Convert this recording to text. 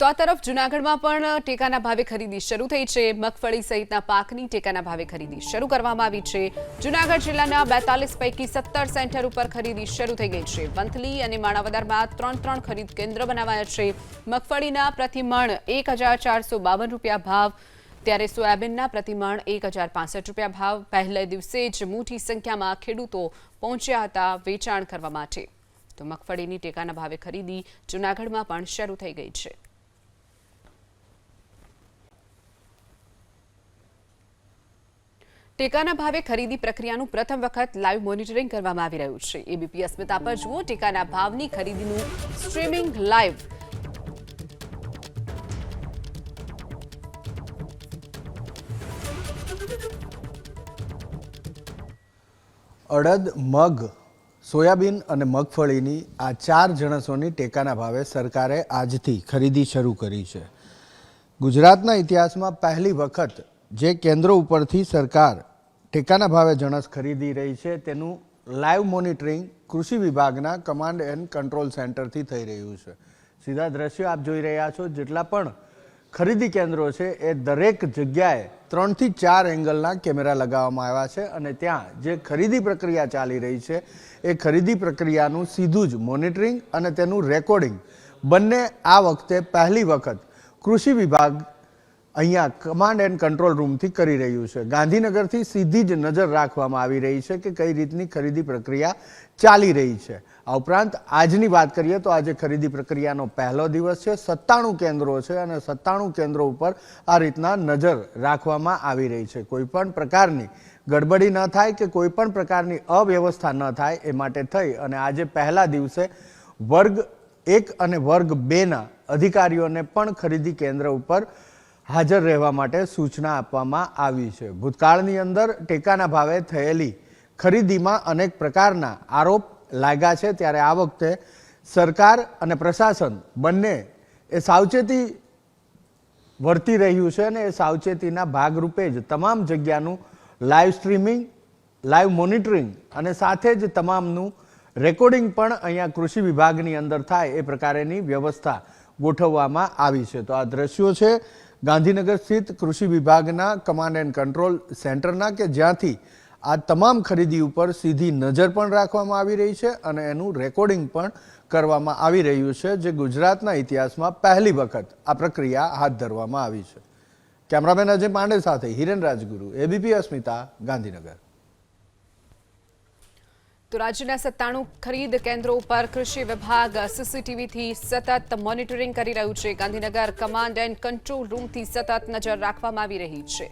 તો આ તરફ જૂનાગઢમાં પણ ટેકાના ભાવે ખરીદી શરૂ થઈ છે. મગફળી સહિતના પાકની ટેકાના ભાવે ખરીદી શરૂ કરવામાં આવી છે. જૂનાગઢ જિલ્લાના બેતાલીસ પૈકી સત્તર સેન્ટર ઉપર ખરીદી શરૂ થઈ ગઈ છે. વંથલી અને માણાવદરમાં ત્રણ ત્રણ ખરીદ કેન્દ્ર બનાવાયા છે. મગફળીના પ્રતિમણ એક રૂપિયા ભાવ, ત્યારે સોયાબીનના પ્રતિમણ એક રૂપિયા ભાવ. પહેલે દિવસે જ મોટી સંખ્યામાં ખેડૂતો પહોંચ્યા હતા વેચાણ કરવા માટે. તો મગફળીની ટેકાના ભાવે ખરીદી જૂનાગઢમાં પણ શરૂ થઈ ગઈ છે. ટેકાના ભાવે ખરીદી પ્રક્રિયાનું પ્રથમ વખત લાઈવ મોનિટરિંગ કરવામાં આવી રહ્યું છે. એબીપી અસ્મિતા પર જુઓ, ટેકાના ભાવની ખરીદીનું સ્ટ્રીમિંગ લાઈવ. અડદ, મગ, સોયાબીન અને મગફળીની આ ચાર જણસોની ટેકાના ભાવે સરકારે આજથી ખરીદી શરૂ કરી છે. ગુજરાતના ઇતિહાસમાં પહેલી વખત જે કેન્દ્રો ઉપરથી સરકાર ટેકાના ભાવે જણસ ખરીદી રહી છે, તેનું લાઈવ મોનિટરિંગ કૃષિ વિભાગના કમાન્ડ એન્ડ કંટ્રોલ સેન્ટરથી થઈ રહ્યું છે. સીધા દ્રશ્યો આપ જોઈ રહ્યા છો, જેટલા પણ ખરીદી કેન્દ્રો છે, એ દરેક જગ્યાએ ત્રણથી ચાર એંગલના કેમેરા લગાવવામાં આવ્યા છે અને ત્યાં જે ખરીદી પ્રક્રિયા ચાલી રહી છે, એ ખરીદી પ્રક્રિયાનું સીધું જ મોનિટરિંગ અને તેનું રેકોર્ડિંગ બંને આ વખતે પહેલી વખત કૃષિ વિભાગ અહીંયા કમાન્ડ એન્ડ કંટ્રોલ રૂમથી કરી રહ્યું છે. ગાંધીનગરથી સીધી જ નજર રાખવામાં આવી રહી છે કે કઈ રીતની ખરીદી પ્રક્રિયા ચાલી રહી છે. આ ઉપરાંત આજની વાત કરીએ તો આજે ખરીદી પ્રક્રિયાનો પહેલો દિવસ છે. સત્તાણું કેન્દ્રો છે અને સત્તાણું કેન્દ્રો ઉપર આ રીતના નજર રાખવામાં આવી રહી છે. કોઈ પણ પ્રકારની ગડબડી ન થાય કે કોઈ પણ પ્રકારની અવ્યવસ્થા ન થાય એ માટે થઈ અને આજે પહેલા દિવસે વર્ગ એક અને વર્ગ બેના અધિકારીઓને પણ ખરીદી કેન્દ્ર ઉપર હાજર રહેવા માટે સૂચના આપવામાં આવી છે. ભૂતકાળની અંદર ટેકાના ભાવે થયેલી ખરીદીમાં અનેક પ્રકારના આરોપ લાગ્યા છે. ત્યારે આ વખતે સરકાર અને પ્રશાસન બંને એ સાવચેતી વર્તી રહ્યું છે અને એ સાવચેતીના ભાગરૂપે જ તમામ જગ્યાનું લાઈવ સ્ટ્રીમિંગ, લાઈવ મોનિટરિંગ અને સાથે જ તમામનું રેકોર્ડિંગ પણ અહીંયા કૃષિ વિભાગની અંદર થાય એ પ્રકારેની વ્યવસ્થા ગોઠવવામાં આવી છે. તો આ દ્રશ્યો છે ગાંધીનગર સ્થિત કૃષિ વિભાગના કમાન્ડ એન્ડ કંટ્રોલ સેન્ટરના કે જ્યાંથી આ તમામ ખરીદી ઉપર સીધી નજર પણ રાખવામાં આવી રહી છે અને એનું રેકોર્ડિંગ પણ કરવામાં આવી રહ્યું છે, જે ગુજરાતના ઇતિહાસમાં પહેલી વખત આ પ્રક્રિયા હાથ ધરવામાં આવી છે. કેમેરામેન અજય પાંડે સાથે હિરેન રાજગુરુ, એબીપી અસ્મિતા, ગાંધીનગર. તો રાજ્યના સત્તાણું ખરીદ કેન્દ્રો ઉપર કૃષિ વિભાગ સીસીટીવીથી સતત મોનિટરિંગ કરી રહ્યું છે. ગાંધીનગર કમાન્ડ એન્ડ કંટ્રોલ રૂમથી સતત નજર રાખવામાં આવી રહી છે.